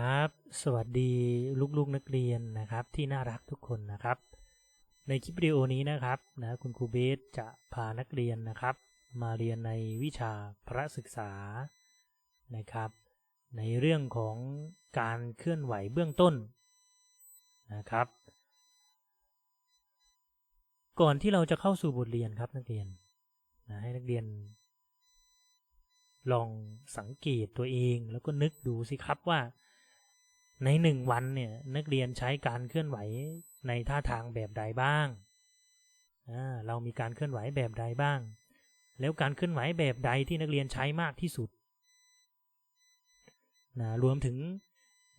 ครับ สวัสดีลูกๆนักเรียนนะครับที่น่ารักทุกคนนะครับ ในคลิปวิดีโอนี้นะครับนะคุณครูเบสจะพานักเรียนนะครับ มาเรียนในวิชาพระศึกษานะครับ ในเรื่องของการเคลื่อนไหวเบื้องต้นนะครับ ก่อนที่เราจะเข้าสู่บทเรียนครับนักเรียนนะให้นักเรียนลองสังเกตตัวเองแล้วก็นึกดูสิครับว่า ในหนึ่งวันเนี่ยนักเรียนใช้การเคลื่อนไหวในท่าทางแบบใดบ้างอ่าเรามีการเคลื่อนไหวแบบใดบ้าง แล้วการเคลื่อนไหวแบบใดที่นักเรียนใช้มากที่สุดนะรวมถึง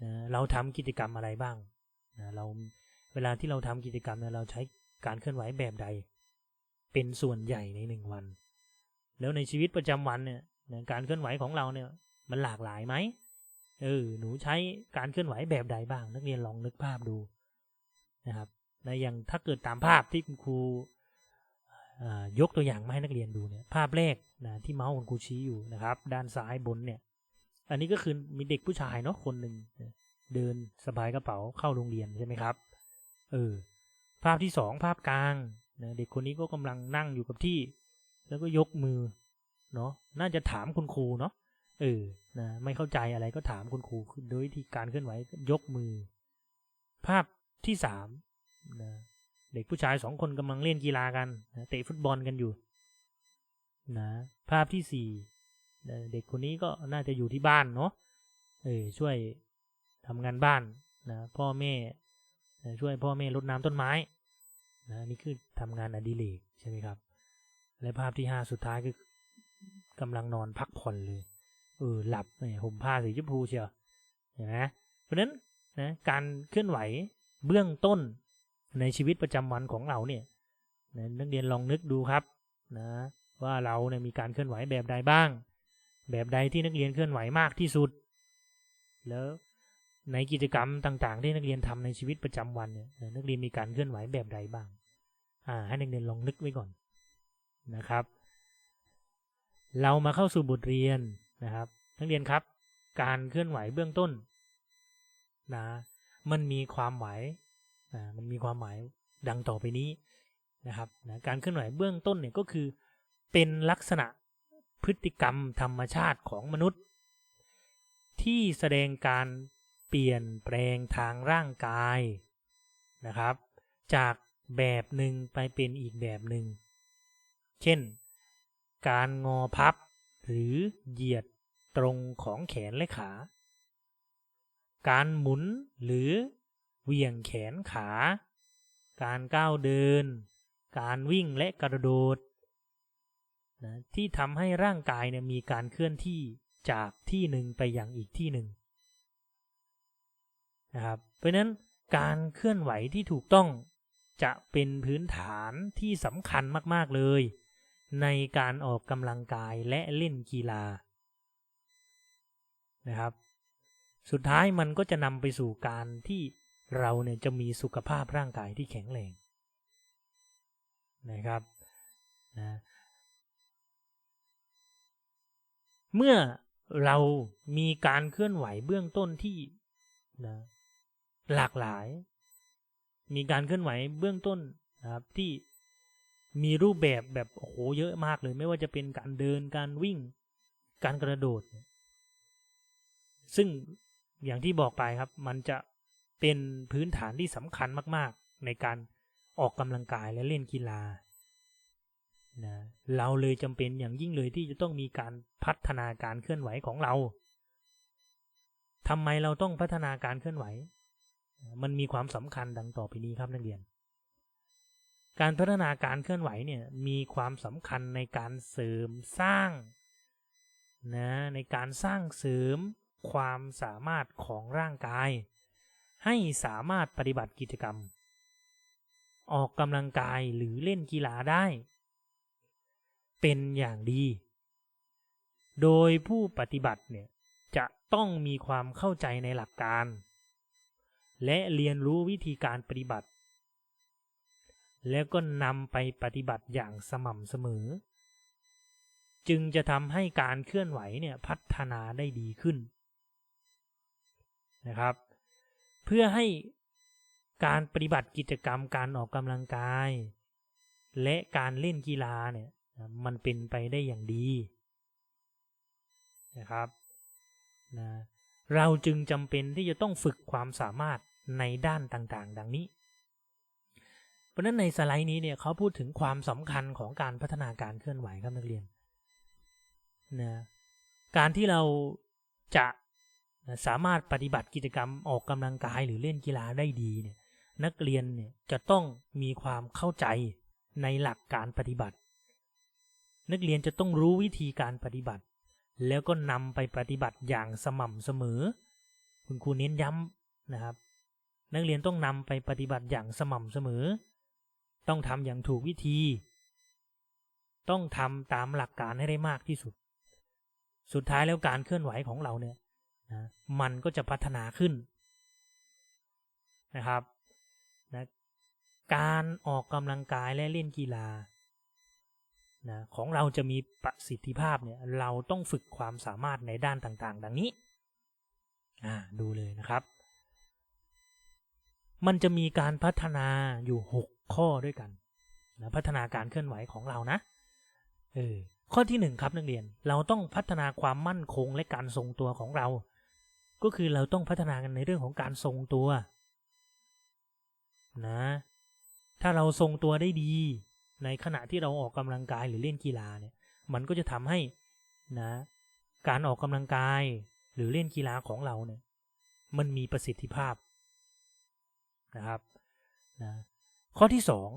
นะเราทำกิจกรรมอะไรบ้างนะเราเวลาที่เราทำกิจกรรมเนี่ยเราใช้การเคลื่อนไหวแบบใด เป็นส่วนใหญ่ในหนึ่งวัน แล้วในชีวิตประจำวันเนี่ยนะการเคลื่อนไหวของเราเนี่ยมันหลากหลายไหม เออ หนูใช้การเคลื่อนไหวแบบใดบ้าง นักเรียนลองนึกภาพดูนะครับในอย่างถ้าเกิดตามภาพที่คุณครูยกตัวอย่างมาให้นักเรียนดูเนี่ยภาพแรกนะที่เมาส์คุณครูชี้อยู่นะครับ ด้านซ้ายบนเนี่ย อันนี้ก็คือมีเด็กผู้ชายเนาะคนหนึ่งเดินสบายกระเป๋าเข้าโรงเรียนใช่ไหมครับเออภาพที่สองภาพกลางนะเด็กคนนี้ก็กำลังนั่งอยู่กับที่ แล้วก็ยกมือเนาะน่าจะถามคุณครูเนาะ เออนะไม่เข้าใจอะไรก็ถามคุณครูโดยวิธีการเคลื่อนไหวยกมือ ภาพที่สามนะเด็กผู้ชายสองคนกำลังเล่นกีฬากันนะเตะฟุตบอลกันอยู่นะภาพที่สี่เด็กคนนี้ก็น่าจะอยู่ที่บ้านเนาะเออช่วยทำงานบ้านนะพ่อแม่ช่วยพ่อแม่รดน้ำต้นไม้นะนี่คือทำงานอดิเรกใช่ไหมครับ และภาพที่ห้าสุดท้ายคือกำลังนอนพักผ่อนเลย เออหลับเนี่ยห่มผ้าสีชมพูเชียวเห็นไหมเพราะนั้นนะการเคลื่อนไหวเบื้องต้นในชีวิตประจำวันของเราเนี่ยนะนักเรียนลองนึกดูครับนะว่าเราเนี่ยมีการเคลื่อนไหวแบบใดบ้าง แบบใดที่นักเรียนเคลื่อนไหวมากที่สุด แล้วในกิจกรรมต่างๆ ที่นักเรียนทำในชีวิตประจำวันเนี่ยนักเรียนมีการเคลื่อนไหวแบบใดบ้าง อ่า ให้นักเรียนลองนึกไว้ก่อนนะครับ เรามาเข้าสู่บทเรียน นะครับนักเรียนครับ การเคลื่อนไหวเบื้องต้นนะมันมีความหมายนะมันมีความหมายดังต่อไปนี้นะครับนะการเคลื่อนไหวเบื้องต้นเนี่ยก็คือเป็นลักษณะพฤติกรรมธรรมชาติของมนุษย์ ที่แสดงการเปลี่ยนแปลงทางร่างกายนะครับ จากแบบหนึ่งไปเป็นอีกแบบหนึ่ง เช่น การงอพับ หรือเหยียดตรงของแขนและขา การหมุนหรือเหวี่ยงแขนขา การก้าวเดิน การวิ่งและกระโดดนะที่ทำให้ร่างกายเนี่ยมีการเคลื่อนที่จากที่หนึ่งไปยังอีกที่หนึ่งนะครับ เพราะนั้นการเคลื่อนไหวที่ถูกต้องจะเป็นพื้นฐานที่สำคัญมาก ๆ เลย ในการออกกำลังกายและเล่นกีฬานะครับ สุดท้ายมันก็จะนำไปสู่การที่เราเนี่ยจะมีสุขภาพร่างกายที่แข็งแรงนะครับนะเมื่อเรามีการเคลื่อนไหวเบื้องต้นที่นะหลากหลาย มีการเคลื่อนไหวเบื้องต้นนะครับที่ มีรูปแบบแบบโอ้โหเยอะมากเลย ไม่ว่าจะเป็นการเดินการวิ่ง การกระโดด ซึ่งอย่างที่บอกไปครับ มันจะเป็นพื้นฐานที่สำคัญมาก ๆ ในการออกกำลังกายและเล่นกีฬานะเราเลยจำเป็นอย่างยิ่งเลยที่จะต้องมีการพัฒนาการเคลื่อนไหวของเราทำไมเราต้องพัฒนาการเคลื่อนไหว มันมีความสำคัญดังต่อไปนี้ครับนักเรียน การพัฒนาการเคลื่อนไหวเนี่ยมีความสำคัญในการเสริมสร้างนะในการสร้างเสริมความสามารถของร่างกาย ให้สามารถปฏิบัติกิจกรรม ออกกำลังกายหรือเล่นกีฬาได้ เป็นอย่างดี โดยผู้ปฏิบัติเนี่ยจะต้องมีความเข้าใจในหลักการ และเรียนรู้วิธีการปฏิบัติ แล้วก็นำไปปฏิบัติอย่างสม่ำเสมอ จึงจะทำให้การเคลื่อนไหวเนี่ยพัฒนาได้ดีขึ้นนะครับ เพื่อให้การปฏิบัติกิจกรรมการออกกำลังกาย และการเล่นกีฬาเนี่ยมันเป็นไปได้อย่างดีนะครับนะเราจึงจำเป็นที่จะต้องฝึกความสามารถในด้านต่างๆ ดังนี้ เพราะนั้นในสไลด์นี้เนี่ยเขาพูดถึงความสำคัญของการพัฒนาการเคลื่อนไหวครับนักเรียนนะการที่เราจะสามารถปฏิบัติกิจกรรมออกกำลังกายหรือเล่นกีฬาได้ดีเนี่ยนักเรียนเนี่ยจะต้องมีความเข้าใจในหลักการปฏิบัติ นักเรียนจะต้องรู้วิธีการปฏิบัติ แล้วก็นำไปปฏิบัติอย่างสม่ำเสมอ คุณครูเน้นย้ำนะครับ นักเรียนต้องนำไปปฏิบัติอย่างสม่ำเสมอ ต้องทำอย่างถูกวิธี ต้องทำตามหลักการให้ได้มากที่สุด สุดท้ายแล้วการเคลื่อนไหวของเราเนี่ยนะมันก็จะพัฒนาขึ้นนะครับนะการออกกำลังกายและเล่นกีฬานะของเราจะมีประสิทธิภาพเนี่ยเราต้องฝึกความสามารถในด้านต่างๆ ดังนี้ดูเลยนะครับ มันจะมีการพัฒนาอยู่ 6 ข้อด้วยกันนะพัฒนาการเคลื่อนไหวของเรานะเออข้อที่1ครับนักเรียนเราต้องพัฒนาความมั่นคงและการทรงตัวของเรา ก็คือเราต้องพัฒนากันในเรื่องของการทรงตัว นะ ถ้าเราทรงตัวได้ดี ในขณะที่เราออกกำลังกายหรือเล่นกีฬาเนี่ย มันก็จะทำให้นะ การออกกำลังกายหรือเล่นกีฬาของเราเนี่ย มันมีประสิทธิภาพนะครับนะ ข้อที่สอง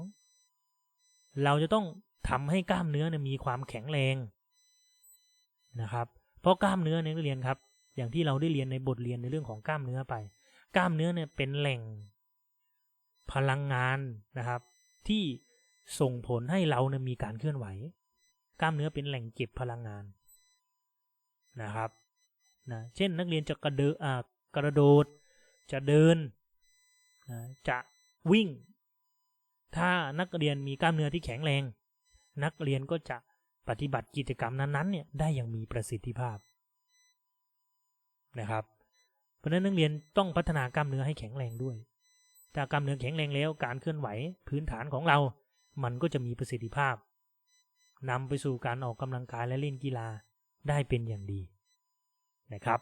เราจะต้องทำให้กล้ามเนื้อเนี่ยมีความแข็งแรงนะครับ เพราะกล้ามเนื้อเนี่ยเรียนครับ อย่างที่เราได้เรียนในบทเรียนในเรื่องของกล้ามเนื้อไป กล้ามเนื้อเนี่ยเป็นแหล่งพลังงานนะครับ ที่ส่งผลให้เราเนี่ยมีการเคลื่อนไหว กล้ามเนื้อเป็นแหล่งเก็บพลังงานนะครับนะเช่นนักเรียนจะกระเดอกระโดด จะเดินนะจะวิ่ง ถ้านักเรียนมีกล้ามเนื้อที่แข็งแรง นักเรียนก็จะปฏิบัติกิจกรรมนั้นๆเนี่ยได้อย่างมีประสิทธิภาพนะครับ เพราะนั้นนักเรียนต้องพัฒนากล้ามเนื้อให้แข็งแรงด้วยถ้ากล้ามเนื้อแข็งแรงแล้วการเคลื่อนไหวพื้นฐานของเรา มันก็จะมีประสิทธิภาพนำไปสู่การออกกำลังกายและเล่นกีฬาได้เป็นอย่างดีนะครับ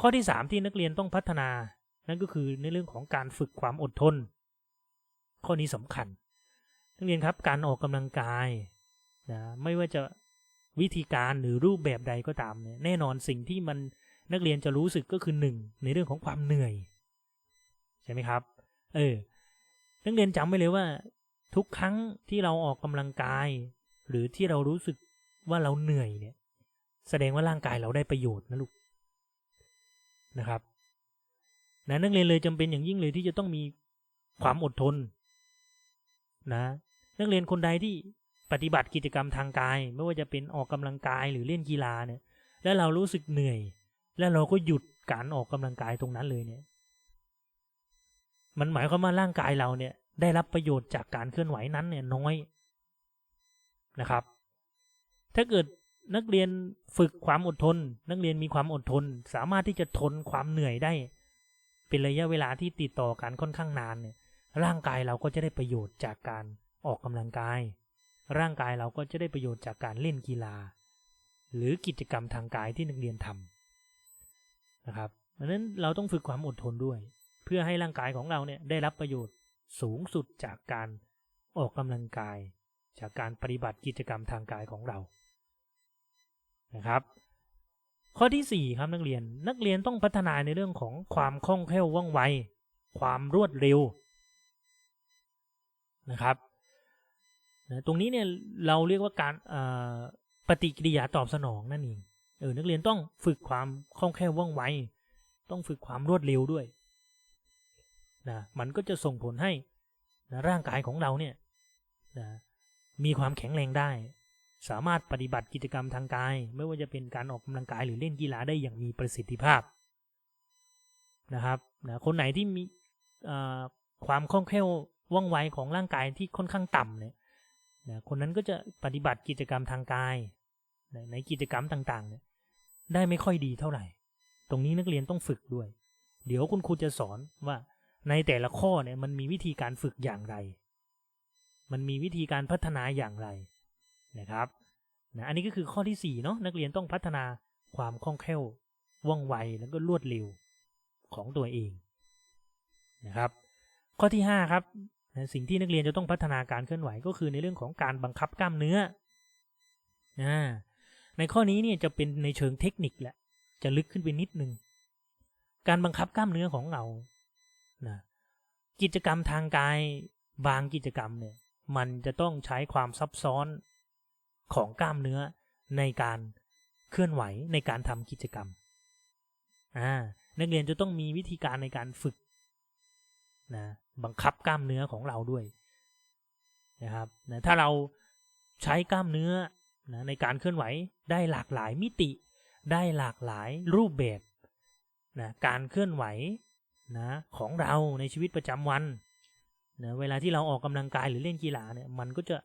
ข้อที่ 3 ที่นักเรียนต้องพัฒนา นั่นก็คือในเรื่องของการฝึกความอดทน ข้อนี้สำคัญนักเรียนครับการออกกำลังกายนะไม่ว่าจะวิธีการหรือรูปแบบใดก็ตามเนี่ยแน่นอนสิ่งที่มันนักเรียนจะรู้สึกก็คือหนึ่งในเรื่องของความเหนื่อย ใช่ไหมครับ เออนักเรียนจำไว้เลยว่า ทุกครั้งที่เราออกกำลังกาย หรือที่เรารู้สึกว่าเราเหนื่อยเนี่ย แสดงว่าร่างกายเราได้ประโยชน์นะลูกนะครับนะนักเรียนเลยจำเป็นอย่างยิ่งเลยที่จะต้องมีความอดทน นะนักเรียนคนใดที่ปฏิบัติกิจกรรมทางกาย ไม่ว่าจะเป็นออกกำลังกายหรือเล่นกีฬาเนี่ย แล้วเรารู้สึกเหนื่อย แล้วเราก็หยุดการออกกำลังกายตรงนั้นเลยเนี่ย มันหมายความว่าร่างกายเราเนี่ย ได้รับประโยชน์จากการเคลื่อนไหวนั้นเนี่ยน้อยนะครับ ถ้าเกิดนักเรียนฝึกความอดทน นักเรียนมีความอดทน สามารถที่จะทนความเหนื่อยได้ เป็นระยะเวลาที่ติดต่อกันค่อนข้างนานเนี่ย ร่างกายเราก็จะได้ประโยชน์จากการออกกำลังกาย ร่างกายเราก็จะได้ประโยชน์จากการเล่นกีฬา หรือกิจกรรมทางกายที่นักเรียนทำนะครับดังนั้นเราต้องฝึกความอดทนด้วย เพื่อให้ร่างกายของเราเนี่ยได้รับประโยชน์สูงสุดจากการออกกำลังกาย จากการปฏิบัติกิจกรรมทางกายของเรานะครับ ข้อที่ 4 ครับนักเรียนนักเรียนต้องพัฒนาในเรื่องของความคล่องแคล่วว่องไว ความรวดเร็ว นะครับตรงนี้เนี่ยเราเรียกว่าการปฏิกิริยาตอบสนองนั่นเองเออนักเรียนต้องฝึกความคล่องแคล่วว่องไว ต้องฝึกความรวดเร็วด้วยนะมันก็จะส่งผลให้นะร่างกายของเราเนี่ยนะมีความแข็งแรงได้ สามารถปฏิบัติกิจกรรมทางกาย ไม่ว่าจะเป็นการออกกำลังกายหรือเล่นกีฬาได้อย่างมีประสิทธิภาพนะครับนะคนไหนที่มีความคล่องแคล่ว ว่องไวของร่างกายที่ค่อนข้างต่ำเนี่ยนะคนนั้นก็จะปฏิบัติกิจกรรมทางกายในกิจกรรมต่างๆ เนี่ย ได้ไม่ค่อยดีเท่าไหร่ ตรงนี้นักเรียนต้องฝึกด้วย เดี๋ยวคุณครูจะสอนว่าในแต่ละข้อเนี่ยมันมีวิธีการฝึกอย่างไร มันมีวิธีการพัฒนาอย่างไรนะครับนะอันนี้ก็คือข้อที่สี่เนาะนักเรียนต้องพัฒนาความคล่องแคล่วว่องไวแล้วก็รวดเร็วของตัวเองนะครับ ข้อที่ห้าครับ นะสิ่งที่นักเรียนจะต้องพัฒนาการเคลื่อนไหวก็คือในเรื่องของการบังคับกล้ามเนื้อนะในข้อนี้เนี่ยจะเป็นในเชิงเทคนิคแหละ จะลึกขึ้นไปนิดนึง การบังคับกล้ามเนื้อของเรานะกิจกรรมทางกายบางกิจกรรมเนี่ย มันจะต้องใช้ความซับซ้อนของกล้ามเนื้อในการเคลื่อนไหวในการทำกิจกรรมอ่านักเรียนจะต้องมีวิธีการในการฝึกนะ บังคับกล้ามเนื้อของเราด้วยนะครับนะถ้าเราใช้กล้ามเนื้อนะในการเคลื่อนไหวได้หลากหลายมิติ ได้หลากหลายรูปแบบนะการเคลื่อนไหวนะของเราในชีวิตประจำวันนะเวลาที่เราออกกำลังกายหรือเล่นกีฬาเนี่ยมันก็จะ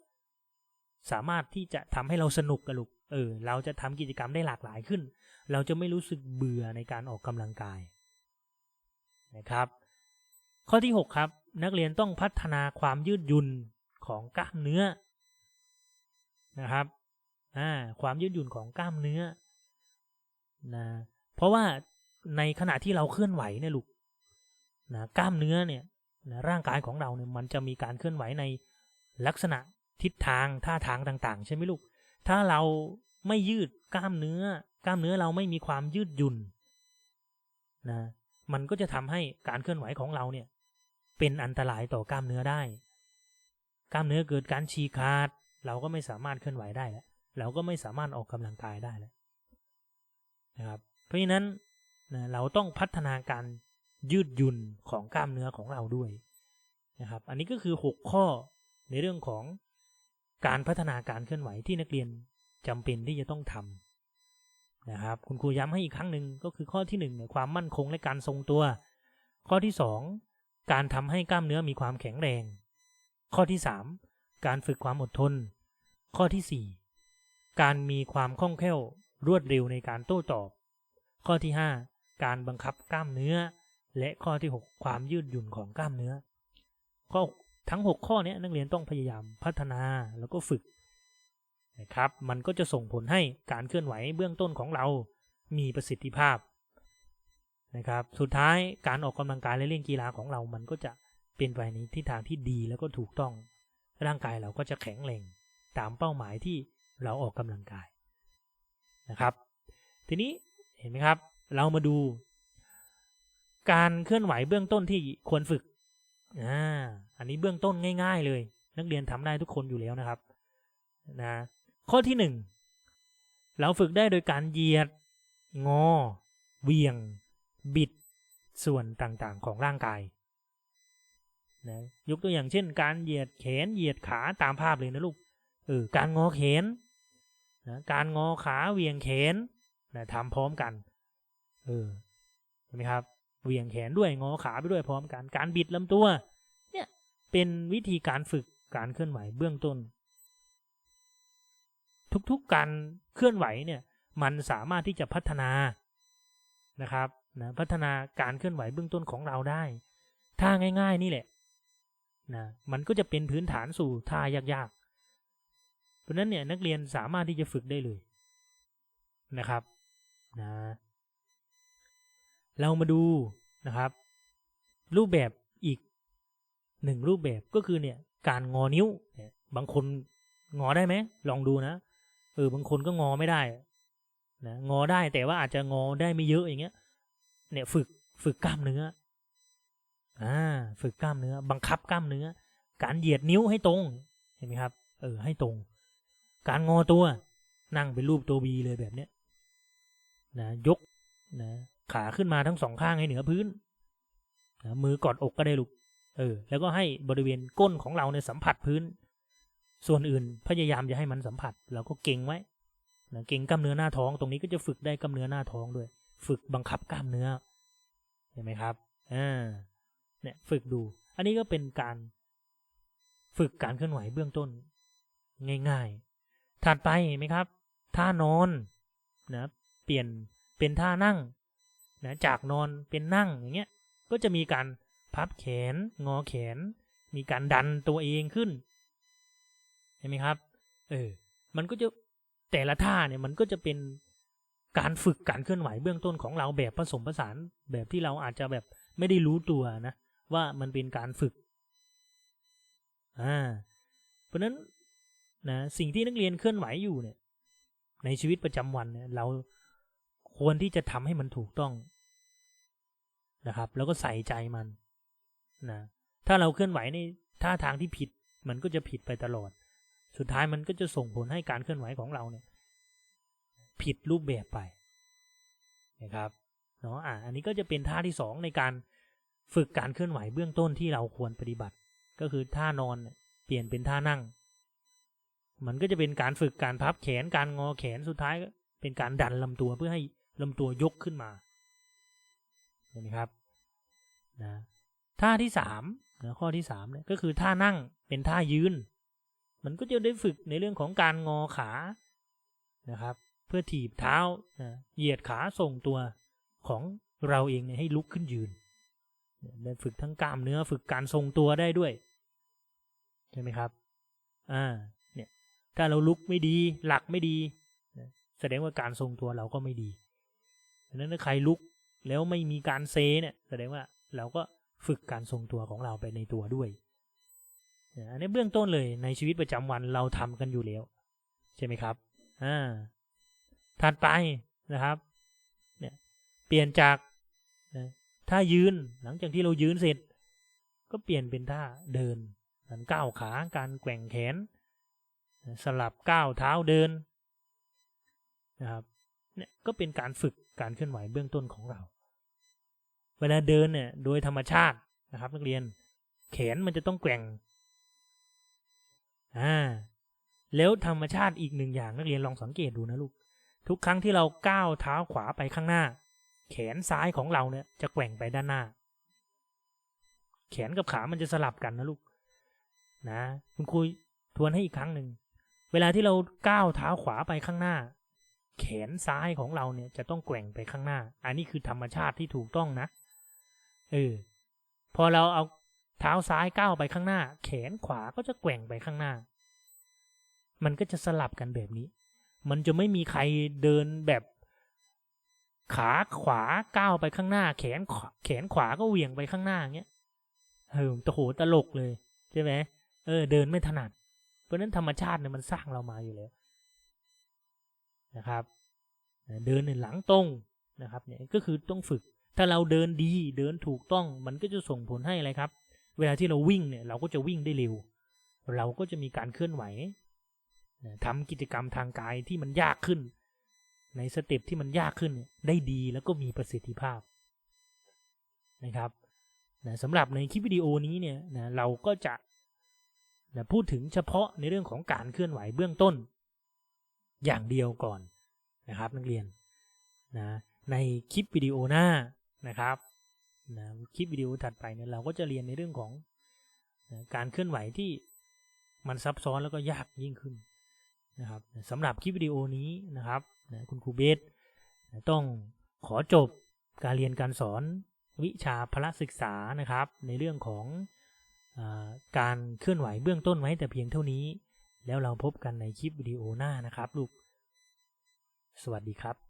สามารถที่จะทำให้เราสนุกกับลูกเออเราจะทำกิจกรรมได้หลากหลายขึ้น เราจะไม่รู้สึกเบื่อในการออกกำลังกายนะครับ ข้อที่ 6 ครับ นักเรียนต้องพัฒนาความยืดหยุ่นของกล้ามเนื้อนะครับอ่าความยืดหยุ่นของกล้ามเนื้อนะเพราะว่าในขณะที่เราเคลื่อนไหวเนี่ยลูกนะกล้ามเนื้อเนี่ยนะร่างกายของเราเนี่ยมันจะมีการเคลื่อนไหวในลักษณะทิศทางท่าทางต่าง ๆ ใช่ไหมลูก ถ้าเราไม่ยืดกล้ามเนื้อ กล้ามเนื้อเราไม่มีความยืดหยุ่นนะมันก็จะทำให้การเคลื่อนไหวของเราเนี่ย เป็นอันตรายต่อกล้ามเนื้อได้ กล้ามเนื้อเกิดการฉีกขาด เราก็ไม่สามารถเคลื่อนไหวได้แล้วเราก็ไม่สามารถออกกำลังกายได้แล้วนะครับ เพราะฉะนั้นนะเราต้องพัฒนาการยืดหยุ่นของกล้ามเนื้อของเราด้วยนะครับ อันนี้ก็คือ 6 ข้อในเรื่องของการพัฒนาการเคลื่อนไหวที่นักเรียนจำเป็นที่จะต้องทำนะครับ คุณครูย้ำให้อีกครั้งหนึ่งก็คือข้อที่1เนี่ยความมั่นคงและการทรงตัว ข้อที่ 2 การทำให้กล้ามเนื้อมีความแข็งแรง ข้อที่ 3 การฝึกความอดทน ข้อที่ 4 การมีความคล่องแคล่วรวดเร็วในการโต้ตอบ ข้อที่ 5 การบังคับกล้ามเนื้อ และข้อที่ 6 ความยืดหยุ่นของกล้ามเนื้อข้อทั้ง 6 ข้อนี้นักเรียนต้องพยายามพัฒนาแล้วก็ฝึกนะครับ มันก็จะส่งผลให้การเคลื่อนไหวเบื้องต้นของเรา มีประสิทธิภาพ นะครับ สุดท้ายการออกกำลังกายและเล่นกีฬาของเรามันก็จะเป็นไปในทิศทางที่ดีแล้วก็ถูกต้อง ร่างกายเราก็จะแข็งแรงตามเป้าหมายที่เราออกกำลังกายนะครับ ทีนี้เห็นไหมครับ เรามาดู การเคลื่อนไหวเบื้องต้นที่ควรฝึกอ่าอันนี้เบื้องต้นง่าย ๆ เลย นักเรียนทำได้ทุกคนอยู่แล้วนะครับนะข้อที่หนึ่งเราฝึกได้โดยการเหยียด งอ เวียง บิดส่วนต่างๆของร่างกายนะยกตัวอย่างเช่น การเหยียดแขนเหยียดขาตามภาพเลยนะลูกเออการงอแขนนะการงอขาเวียงแขนนะทำพร้อมกันเออเห็นไหมครับเวียงแขนด้วยงอขาไปด้วยพร้อมกัน การบิดลำตัว เนี่ยเป็นวิธีการฝึกการเคลื่อนไหวเบื้องต้น ทุกๆการเคลื่อนไหวเนี่ยมันสามารถที่จะพัฒนานะครับ นะพัฒนาการเคลื่อนไหวเบื้องต้นของเราได้ท่าง่าย ๆ นี่แหละนะมันก็จะเป็นพื้นฐานสู่ท่ายากๆ เพราะนั้นเนี่ยนักเรียนสามารถที่จะฝึกได้เลยนะครับนะเรามาดูนะครับ รูปแบบอีกหนึ่งรูปแบบก็คือเนี่ยการงอนิ้วเนี่ยบางคนงอได้ไหมลองดูนะเออบางคนก็งอไม่ได้นะงอได้แต่ว่าอาจจะงอได้ไม่เยอะอย่างเงี้ย เนี่ยฝึกฝึกกล้ามเนื้ออ่าฝึกกล้ามเนื้อ บังคับกล้ามเนื้อ การเหยียดนิ้วให้ตรง เห็นไหมครับ เออ ให้ตรง การงอตัว นั่งเป็นรูปตัวบีเลยแบบเนี้ยนะยกนะขาขึ้นมาทั้งสองข้างให้เหนือพื้นนะมือกอดอกก็ได้ลูกเออ แล้วก็ให้บริเวณก้นของเราเนี่ยสัมผัสพื้น ส่วนอื่นพยายามจะให้มันสัมผัสเราก็เก่งไว้นะเก่งกล้ามเนื้อหน้าท้องตรงนี้ก็จะฝึกได้กล้ามเนื้อหน้าท้องด้วย ฝึกบังคับกล้ามเนื้อ เห็นไหมครับอ่าเนี่ยฝึกดู อันนี้ก็เป็นการฝึกการเคลื่อนไหวเบื้องต้น ง่ายๆ ถัดไปเห็นไหมครับ ท่านอนนะเปลี่ยนเป็นท่านั่งนะจากนอนเป็นนั่งอย่างเงี้ย ก็จะมีการพับแขน งอแขน มีการดันตัวเองขึ้น เห็นไหมครับ เออ มันก็จะแต่ละท่าเนี่ยมันก็จะเป็น การฝึกการเคลื่อนไหวเบื้องต้นของเราแบบผสมผสานแบบที่เราอาจจะแบบไม่ได้รู้ตัวนะ ว่ามันเป็นการฝึกอ่าเพราะนั้นนะสิ่งที่นักเรียนเคลื่อนไหวอยู่เนี่ย ในชีวิตประจำวันเนี่ยเราควรที่จะทำให้มันถูกต้องนะครับ แล้วก็ใส่ใจมันนะถ้าเราเคลื่อนไหวในท่าทางที่ผิด มันก็จะผิดไปตลอด สุดท้ายมันก็จะส่งผลให้การเคลื่อนไหวของเราเนี่ย ผิดรูปแบบไปนะครับเนาะอะอันนี้ก็จะเป็นท่าที่สองในการฝึกการเคลื่อนไหวเบื้องต้นที่เราควรปฏิบัติ ก็คือท่านอนเปลี่ยนเป็นท่านั่ง มันก็จะเป็นการฝึกการพับแขนการงอแขนสุดท้ายเป็นการดันลำตัวเพื่อให้ลำตัวยกขึ้นมาเห็นไหมครับนะท่าที่สามนะข้อที่สามเนี่ยก็คือท่านั่งเป็นท่ายืน มันก็จะได้ฝึกในเรื่องของการงอขานะครับ เพื่อถีบเท้าเหยียดขาส่งตัวของเราเองเนี่ยให้ลุกขึ้นยืนได้ฝึกทั้งกล้ามเนื้อฝึกการทรงตัวได้ด้วย ใช่ไหมครับ อ่า เนี่ย ถ้าเราลุกไม่ดี หลักไม่ดี แสดงว่าการทรงตัวเราก็ไม่ดีดังนั้นถ้าใครลุกแล้วไม่มีการเซเนี่ยแสดงว่าเราก็ฝึกการทรงตัวของเราไปในตัวด้วยอันนี้เบื้องต้นเลยในชีวิตประจำวันเราทำกันอยู่แล้ว ใช่ไหมครับ อ่า ถัดไปนะครับเนี่ยเปลี่ยนจากถ้ายืนหลังจากที่เรายืนเสร็จ ก็เปลี่ยนเป็นท่าเดินการก้าวขาการแกว่งแขน สลับก้าวเท้าเดินนะครับเนี่ยก็เป็นการฝึกการเคลื่อนไหวเบื้องต้นของเรา เวลาเดินเนี่ยโดยธรรมชาตินะครับ นักเรียนแขนมันจะต้องแกว่งอ่าแล้วธรรมชาติอีกหนึ่งอย่างนักเรียนลองสังเกตดูนะลูก ทุกครั้งที่เราก้าวเท้าขวาไปข้างหน้า แขนซ้ายของเราเนี่ยจะแกว่งไปด้านหน้า แขนกับขามันจะสลับกันนะลูก นะ คุณครูทวนให้อีกครั้งหนึ่ง เวลาที่เราก้าวเท้าขวาไปข้างหน้า แขนซ้ายของเราเนี่ยจะต้องแกว่งไปข้างหน้า อันนี้คือธรรมชาติที่ถูกต้องนะ เออ พอเราเอาเท้าซ้ายก้าวไปข้างหน้า แขนขวาก็จะแกว่งไปข้างหน้า มันก็จะสลับกันแบบนี้ มันจะไม่มีใครเดินแบบขาขวาก้าวไปข้างหน้า แขนแขนขวาก็เหวี่ยงไปข้างหน้าเงี้ยเออตโหตลกเลยใช่ไหมเออ เดินไม่ถนัด เพราะนั้นธรรมชาติเนี่ยมันสร้างเรามาอยู่แล้วนะครับ เดินในหลังตรงนะครับ เนี่ยก็คือต้องฝึก ถ้าเราเดินดีเดินถูกต้องมันก็จะส่งผลให้อะไรครับ เวลาที่เราวิ่งเนี่ย เราก็จะวิ่งได้เร็ว เราก็จะมีการเคลื่อนไหว ทำกิจกรรมทางกายที่มันยากขึ้น ในสเต็ปที่มันยากขึ้นได้ดีแล้วก็มีประสิทธิภาพนะครับนะสำหรับในคลิปวิดีโอนี้เนี่ยนะเราก็จะนะพูดถึงเฉพาะในเรื่องของการเคลื่อนไหวเบื้องต้น อย่างเดียวก่อนนะครับ นักเรียนนะในคลิปวิดีโอหน้านะครับนะคลิปวิดีโอถัดไปเนี่ยเราก็จะเรียนในเรื่องของนะการเคลื่อนไหวที่มันซับซ้อนแล้วก็ยากยิ่งขึ้น นะครับสำหรับคลิปวิดีโอนี้นะครับคุณครูเบสต้องขอจบการเรียนการสอนวิชาพละศึกษานะครับ ในเรื่องของอการเคลื่อนไหวเบื้องต้นไว้แต่เพียงเท่านี้ แล้วเราพบกันในคลิปวิดีโอหน้านะครับลูก สวัสดีครับ